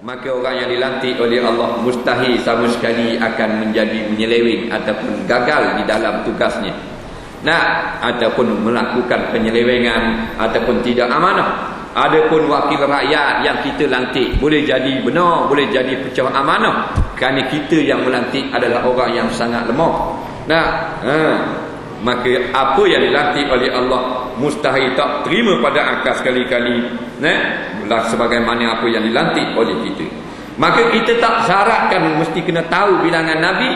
maka orang yang dilantik oleh Allah mustahil sama sekali akan menjadi menyeleweng ataupun gagal di dalam tugasnya. Nak ataupun melakukan penyelewengan ataupun tidak amanah. Adapun wakil rakyat yang kita lantik boleh jadi benar boleh jadi pecah amanah. Kerana kita yang melantik adalah orang yang sangat lemah. Nah ha, maka apa yang dilantik oleh Allah mustahil tak terima pada akal sekali-kali nah lah sebagaimana apa yang dilantik oleh kita. Maka kita tak syaratkan mesti kena tahu bilangan nabi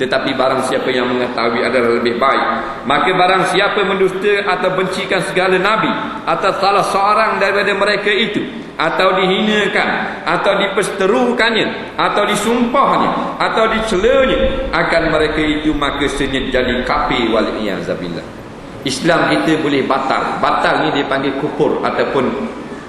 tetapi barang siapa yang mengetahui adalah lebih baik maka barang siapa mendusta atau bencikan segala nabi atau salah seorang daripada mereka itu atau dihinakan atau diperseterukannya atau disumpahnya atau dicelanya akan mereka itu maka senyap jadi kafir wal iyazabillah Islam kita boleh batal. Batal ni dipanggil kufur ataupun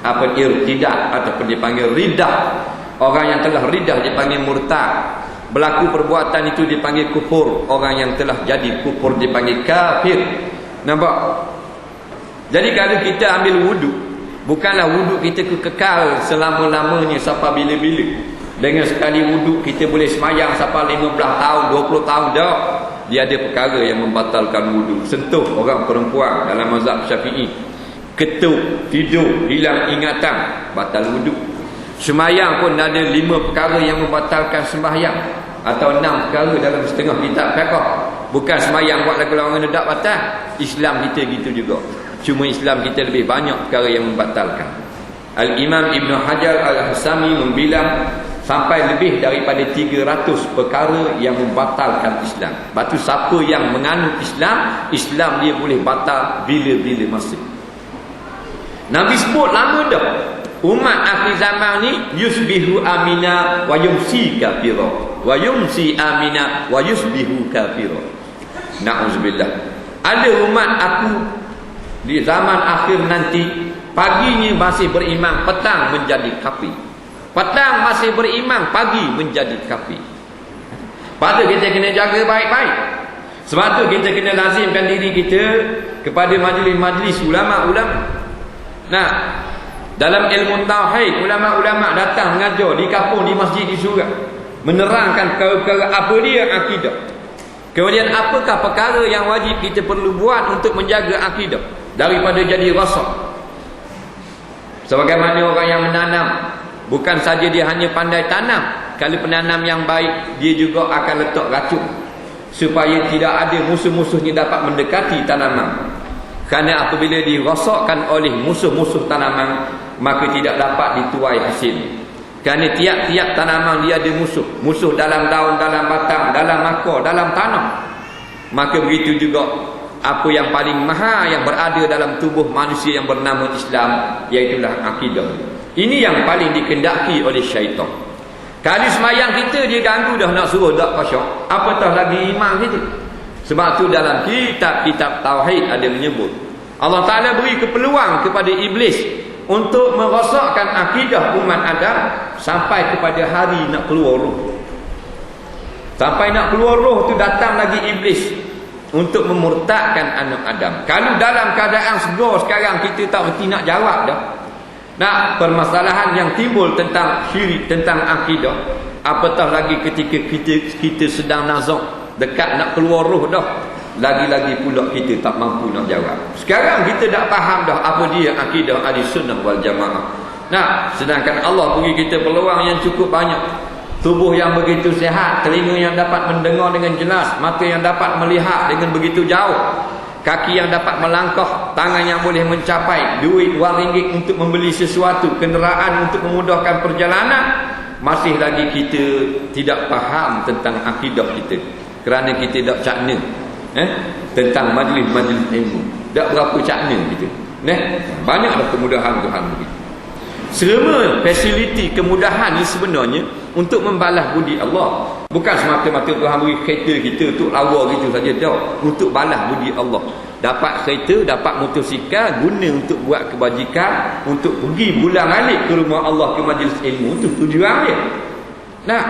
apa irtidah ataupun dipanggil ridah. Orang yang telah ridah dipanggil murtad berlaku perbuatan itu dipanggil kufur. Orang yang telah jadi kufur dipanggil kafir. Nampak? Jadi kalau kita ambil wuduk bukanlah wuduk kita kekal selama-lamanya sampai bila-bila. Dengan sekali wuduk kita boleh semayang sampai 15 tahun 20 tahun dah. Dia ada perkara yang membatalkan wuduk sentuh orang perempuan dalam mazhab syafi'i. Ketuk, tidur, hilang ingatan, batal wuduk. Semayang pun ada lima perkara yang membatalkan sembahyang atau enam perkara dalam setengah kitab fiqh. Bukan semayang buat lagu orang nedak batal. Islam kita gitu juga. Cuma Islam kita lebih banyak perkara yang membatalkan. Al-Imam Ibn Hajar Al-Hasami membilang sampai lebih daripada 300 perkara yang membatalkan Islam. Batu siapa yang menganut Islam, Islam dia boleh batal bila-bila masa. Nabi sebut lama dah. Umat akhir zaman ni yusbihu amina wa yumsi kafira. Wa yumsi amina wa yusbihu kafira. Nauzubillah. Ada umat aku di zaman akhir nanti paginya masih beriman, petang menjadi kafir. Petang masih beriman, pagi menjadi kafir. Pada kita kena jaga baik-baik. Sebab tu kita kena lazimkan diri kita kepada majlis-majlis ulama-ulama. Nah, dalam ilmu tauhid ulama-ulama datang mengajar di kampung di masjid di surau menerangkan perkara apa dia akidah. Kemudian apakah perkara yang wajib kita perlu buat untuk menjaga akidah daripada jadi rosak. Sebagaimana orang yang menanam bukan saja dia hanya pandai tanam, kalau penanam yang baik dia juga akan letak racun supaya tidak ada musuh-musuhnya dapat mendekati tanaman. Kerana apabila dirosakkan oleh musuh-musuh tanaman Maka tidak dapat dituai hasil Kerana tiap-tiap tanaman dia ada musuh. Musuh dalam daun, dalam batang, dalam akar, dalam tanah. Maka begitu juga Apa yang paling maha yang berada dalam tubuh manusia yang bernama Islam Iaitulah akidah. Ini yang paling dikendaki oleh syaitan. Kali semayang kita dia ganggu dah nak suruh tak pasyak Apatah lagi iman kita? Sebab tu dalam kitab-kitab tauhid ada menyebut Allah Taala beri keperluan kepada iblis untuk merosakkan akidah umat Adam sampai kepada hari nak keluar roh. Sampai nak keluar roh tu datang lagi iblis untuk memurtadkan anak Adam. Kalau dalam keadaan segar sekarang kita tak reti nak jawab dah. Nak permasalahan yang timbul tentang syirik, tentang akidah, apatah lagi ketika kita kita sedang nazak dekat nak keluar roh dah lagi-lagi pula kita tak mampu nak jawab sekarang kita dah faham dah apa dia akidah ahli sunnah wal jamaah nah sedangkan Allah beri kita peluang yang cukup banyak. Tubuh yang begitu sehat telinga yang dapat mendengar dengan jelas mata yang dapat melihat dengan begitu jauh kaki yang dapat melangkah tangan yang boleh mencapai duit wang ringgit untuk membeli sesuatu kenderaan untuk memudahkan perjalanan masih lagi kita tidak faham tentang akidah kita. Kerana kita tak cakna eh tentang majlis-majlis ilmu. Tak berapa cakna kita eh. Banyaklah kemudahan Tuhan beri semua fasiliti kemudahan ni sebenarnya untuk membalas budi Allah. Bukan semata-mata Tuhan beri kereta kita untuk lawa gitu saja tak. Untuk balas budi Allah. Dapat kereta dapat motosikal guna untuk buat kebajikan untuk pergi bulan alik ke rumah Allah ke majlis ilmu itu tujuan dia. Nah